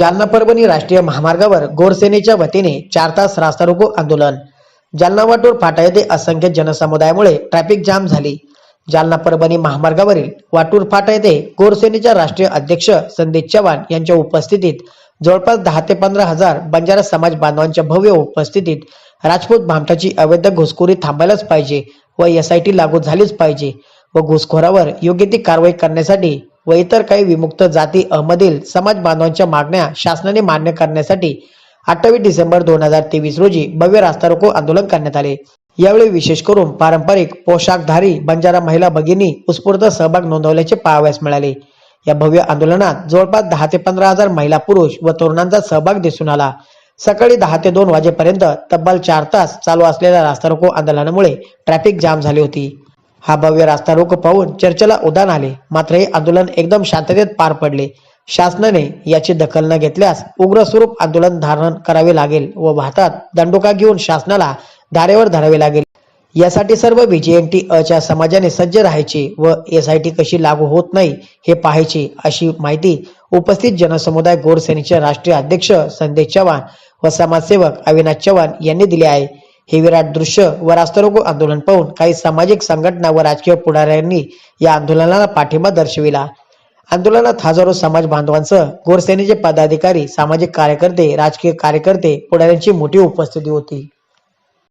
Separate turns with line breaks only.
जालना परभणी राष्ट्रीय महामार्गावर गोरसेनेच्या वतीने चार तास रास्ता रोको आंदोलन. जालना वाटूर फाटा येथे असंख्य जनसमुदायामुळे ट्रॅफिक जाम झाली. जालना परभणी महामार्गावरील वाटूर फाटा येथे गोरसेनेच्या राष्ट्रीय अध्यक्ष संदीप चव्हाण यांच्या उपस्थितीत जवळपास दहा ते पंधरा हजार बंजारा समाज बांधवांच्या भव्य उपस्थितीत राजपूत भामटाची अवैध घुसखोरी थांबायलाच पाहिजे व एस आय टी लागू झालीच पाहिजे व घुसखोरावर योग्य ती कारवाई करण्यासाठी व इतर काही विमुक्त जाती अहमदील समाज बांधवांच्या मागण्या शासनाने मान्य करण्यासाठी अठ्ठावीस डिसेंबर दोन हजार तेवीस रोजी भव्य रास्ता रोको आंदोलन करण्यात आले. यावेळी विशेष करून पारंपरिक पोशाखधारी बंजारा महिला भगिनी उत्स्फूर्त सहभाग नोंदवल्याचे पाहावयास मिळाले. या भव्य आंदोलनात जवळपास दहा ते पंधरा हजार महिला पुरुष व तरुणांचा सहभाग दिसून आला. सकाळी दहा ते दोन वाजेपर्यंत तब्बल चार तास चालू असलेल्या रास्ता रोको आंदोलनामुळे ट्रॅफिक जाम झाली होती. हा भव्य रास्ता रोख पाहून चर्चेला उदान आले. मात्र हे आंदोलन एकदम शांततेत पार पडले. शासनाने याची दखल न घेतल्यास उग्र स्वरूप आंदोलन धारण करावे लागेल व भारतात दंडोका घेऊन शासनाला धारेवर धरावे लागेल. यासाठी सर्व व्हीजीएनटी अच्या समाजाने सज्ज राहायचे व एस आय टी कशी लागू होत नाही हे पाहायचे अशी माहिती उपस्थित जनसमुदाय गोर सेनेचे राष्ट्रीय अध्यक्ष संदेश चव्हाण व समाजसेवक अविनाश चव्हाण यांनी दिले आहे. हे विराट दृश्य व रास्तारोको आंदोलन पाहून काही सामाजिक संघटना व राजकीय पुढाऱ्यांनी या आंदोलनाला पाठिंबा दर्शविला. आंदोलनात हजारो समाज बांधवांसह गोरसेनेचे पदाधिकारी सामाजिक कार्यकर्ते राजकीय कार्यकर्ते पुढाऱ्यांची मोठी उपस्थिती होती.